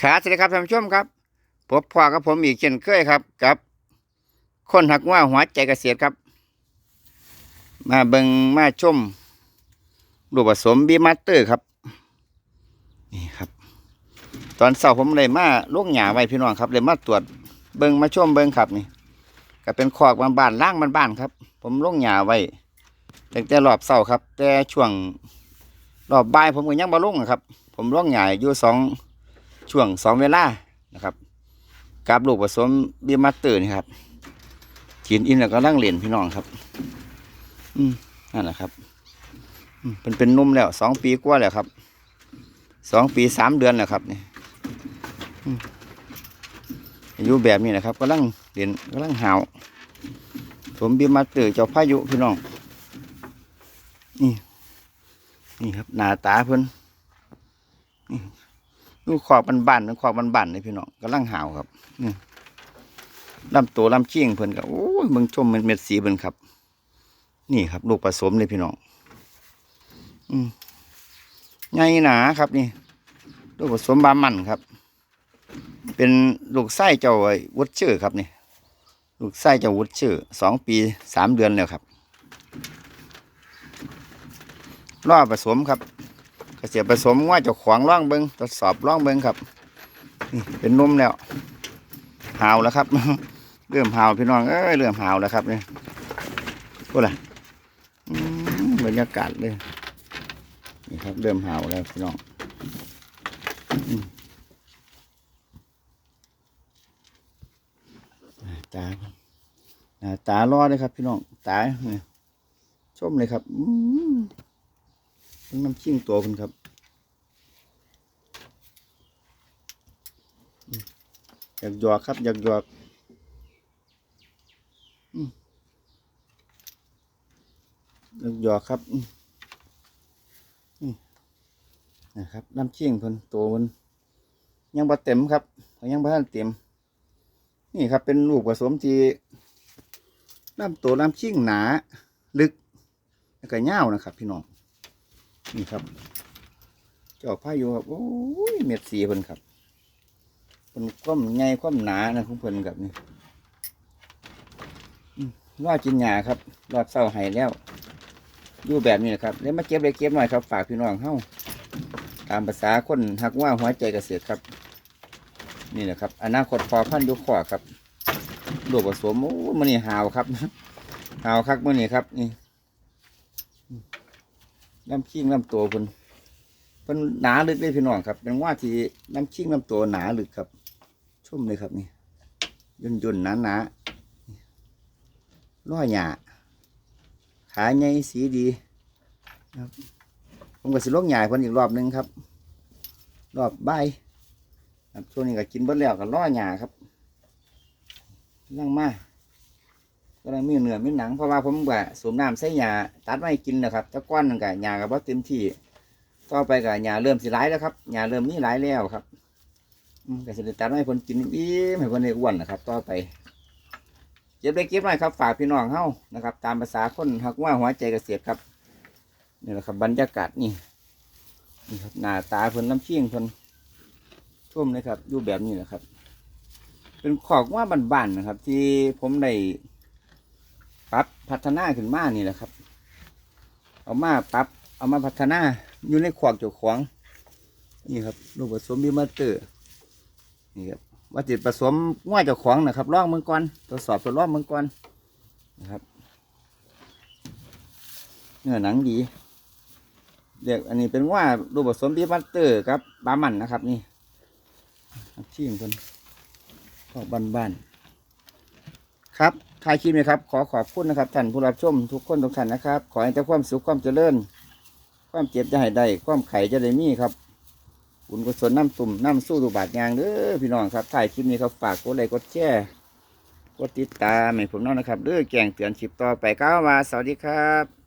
ขาสวัสดีครับท่านผู้ชมครับพบพ่อกับผมอีกเช่นเคยครับกับ คนหักว่าหัวใจเกษตรครับ มาเบิงมาชมรูปผสมบีมาสเตอร์ครับ นี่ครับ ตอนเสาร์ผมเลยมาลูกหยาไว้พี่น้องครับเลยมาตรวจเบิงมาชมเบิงครับนี่ ก็เป็นคอกบ้านๆล่างบ้านๆครับ ผมลงหยาไว้ตั้งแต่รอบเสาร์ครับ แต่ช่วงรอบบ่ายผมก็ยังบ่ลงนะครับ ผมลงหยาอยู่สอง ช่วงสองเวลานะครับกับลูกผสมบีมาสเตอร์นี่ครับฉีนอินแล้วก็ร่างเหรียญพี่น้องครับ อืมนั่นแหละครับอืมเป็นเป็นนุ่มแล้วสองปีกว่าแล้วครับสองปีสามเดือนแล้วครับนี่อืมอายุแบบนี้นะครับกำลังเหรียนกำลังหาวผมบีมาสเตอร์เจ้าพายุพี่น้องนี่นี่ครับหน้าตาเพิ่นนี่ ดูขอบบ้านๆนึกขอบบ้านๆนี่พี่น้องกำลังหาวครับนี่ลำตัวลำเชียงเพิ่นกับโอ้ยเบิ่งชมเม็ดสีเพิ่นครับ นี่ครับ ลูกผสมเลยพี่น้องอืมใหญ่หนาครับนี่ ลูกผสมบามันครับ เป็นลูกไส้เจ้าวุฒชื่อครับนี่ ลูกไส้เจ้าวุฒชื่อสองปีสามเดือนแล้วครับล่อผสมครับ กษตรผสมว่าจะขวางร่องเบิงทดสอบร่องเบิงครับเป็นนุ่มแล้วหาวแล้วครับ เริ่มหาวพี่น้องเอ้ยเริ่มหาวแล้วครับเนี่พูดอะไรบรรยากาศเลยนี่ครับเริ่มหาวแล้วพี่น้องอืมหน้าตาหน้าตารอดเลยครับ พี่น้องตาเนี่ยชมเลยครับ อืมเป็นน้ำชิ่งตัวคุณครับอยากหยอกครับอยากหยอกลูกหยอกครับนะครับน้ำเชี่ยงเพิ่นตเพิ่นยังบ่เต็มครับยังบ่ทันเต็ม นี่ครับเป็นลูกผสมที่น้ำโตน้ำเชี่ยงหนา ลึกแล้วก็ยานะครับ พี่น้อง นี่ครับเจ้าพายุครับ โอ้ย เม็ดสีเพิ่นครับเป็นความใหญ่ความหนานะของเพิ่นครับนี่ว่ากินหญ้าครับรอบเศร้าไห้แล้วอยู่แบบนี้นะครับ แล้วมาเก็บเลยเก็บหน่อยครับ ฝากพี่น้องเฮ้าตามภาษาคนหักว่าหัวใจเกษตรครับ นี่แหละครับ อนาคตพอพันยุคขอครับลูกผสมโอ้มันนี่หาวครับหาวคักมันนี่ครับนี่ น้ำขิงน้ำตัวเพิ่นเพิ่นหนาลึกเลยพี่น้องครับ เป็นว่าที่น้ำขิงน้ำตัวหนาลึกครับ ชุ่มเลยครับนี่ย่นย่นหนาหนาๆร้อหยาขาใหญ่สีดีครับผมก็สิลงใหญ่คนอีกรอบหนึงครับ รอบบ่ายครับช่วงนี้ก็กินเบิดแล้วก็ล่อหยาครับนั่งมา ก็เลยมีเหนือมีหนังเพราะว่าผมก็สูบน้ำใส่หยาตัดไว้กินนะครับตะก้อนนึงก็หยาก็บ่เต็มที่ต่อไปก็หยาเริ่มสิหลายแล้วครับหยาเริ่มมีหลายแล้วครับก็สิตัดไว้ให้คนกินอิ่มให้คนได้อ้วนนะครับ ต่อไปเก็บได้เก็บหน่อยครับฝากพี่น้องเฮ้านะครับ ตามภาษาคนหักว่าหัวใจเกษตรครับนี่แหละครับบรรยากาศนี่นี่ครับหน้าตาเพิ่นน้ำเชี่ยงเพิ่นท่วมเลยครับอยู่แบบนี้นะครับ เป็นขอกว่าบ้านๆนะครับ ที่ผมได้ ปรับพัฒนาขึ้นมานี่แหละครับ เอามาปรับ เอามาพัฒนาอยู่ในขวากเจ้าของ นี่ครับลูกผสมบิมาเตอร์นี่ครับว่าจิตผสมง่วยเจ้าของนะครับลองเมืองก่อนทดสอบทดลองเมืองก่อนนะครับเนื้อหนังดีเรียกอันนี้เป็นว่ารูปผสมบีบัตเตอร์ครับบามันนะครับ นี่ที่ของคนก็บ้านๆ ครับทายคลิปนี้ครับ ขอขอบคุณนะครับท่านผู้รับชมทุกคนทุกท่านนะครับ ขอให้แต่ความสุขความเจริญ ความเจ็บจะหายได้ ความไข่จะได้มีครับบุญกุศลน้ำตุ่มน้ำสู้ดูบาดยางเด้อพี่น้องครับถ่ายคลิปนี้ครับฝากกดไลค์กดแชร์กดติดตามให้ผมน้องนะครับเด้อแกงเตือนคลิปต่อไปก้าวมาสวัสดีครับ